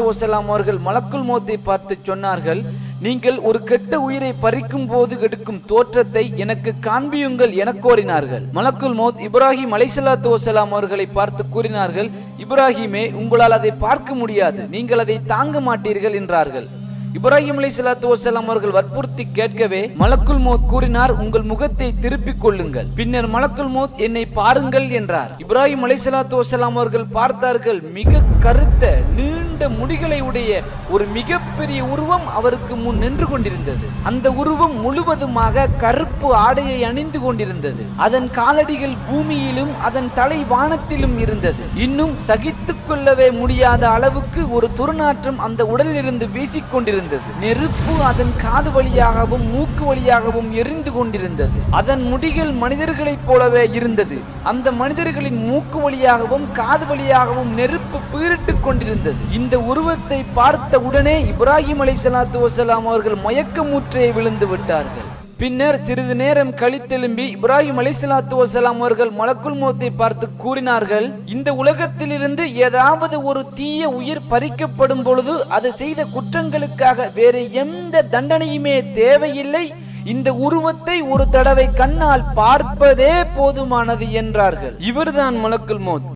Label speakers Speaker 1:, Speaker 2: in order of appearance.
Speaker 1: அலைஹிஸ்ஸலாத்து வசலாம் அவர்கள் மலக்குள் மோத்தை பார்த்து சொன்னார்கள் நீங்கள் ஒரு கெட்ட உயிரை பறிக்கும் போது எடுக்கும் தோற்றத்தை எனக்கு காண்பியுங்கள் என கோரினார்கள். மலக்குல் மோத் இப்ராஹிம் அலைஹிஸ்ஸலாத்து வசலாம் அவர்களை பார்த்து கூறினார்கள் இப்ராஹிமே உங்களால் அதை பார்க்க முடியாது நீங்கள் அதை தாங்க மாட்டீர்கள் என்றார்கள். இப்ராஹிம் அலி சலாத்து வசலாம் அவர்கள் வற்புறுத்தி கேட்கவே மலக்குல் மோத் கூறினார் உங்கள் முகத்தை திருப்பிக் கொள்ளுங்கள். பின்னர் மலக்குல் மோத் என்னை பாருங்கள் என்றார். இப்ராஹிம் அலி சலாத்து வசலாம் அவர்கள் பார்த்தார்கள் மிக கருத்த நீண்ட முடிகளை உடைய ஒரு மிகப்பெரிய உருவம் அவருக்கு முன் நின்று கொண்டிருந்தது. அந்த உருவம் முழுவதுமாக கருப்பு ஆடையை அணிந்து கொண்டிருந்தது. அதன் காலடிகள் பூமியிலும் அதன் தலை வானத்திலும் இருந்தது. இன்னும் சகித்துக் கொள்ளவே முடியாத அளவுக்கு ஒரு துர்நாற்றம் அந்த உடலிலிருந்து வீசிக்கொண்டிருந்தது கொண்டிருந்தது நெருப்பு அதன் காது வழியாகவும் மூக்கு வழியாகவும் எரிந்து கொண்டிருந்தது. அதன் முடிகள் மனிதர்களைப் போலவே இருந்தது. அந்த மனிதர்களின் மூக்கு வழியாகவும் காது வழியாகவும் நெருப்பு பீரிட்டுக் கொண்டிருந்தது. இந்த உருவத்தை பார்த்த உடனே இப்ராஹிம் அலை சலாத்து வசலாம் அவர்கள் மயக்கமுற்றே விழுந்து விட்டார்கள். பின்னர் சிறிது நேரம் கழித்தெலும்பி இப்ராஹிம் அலிசலாத்து வசலாம் அவர்கள் மலக்குல் மௌத்தை பார்த்து கூறினார்கள் இந்த உலகத்திலிருந்து ஏதாவது ஒரு தீய உயிர் பறிக்கப்படும் பொழுது அது செய்த குற்றங்களுக்காக வேறு எந்த தண்டனையுமே தேவையில்லை. இந்த உருவத்தை ஒரு தடவை கண்ணால் பார்ப்பதே போதுமானது என்றார்கள். இவர்தான் மலக்குல் மௌத்.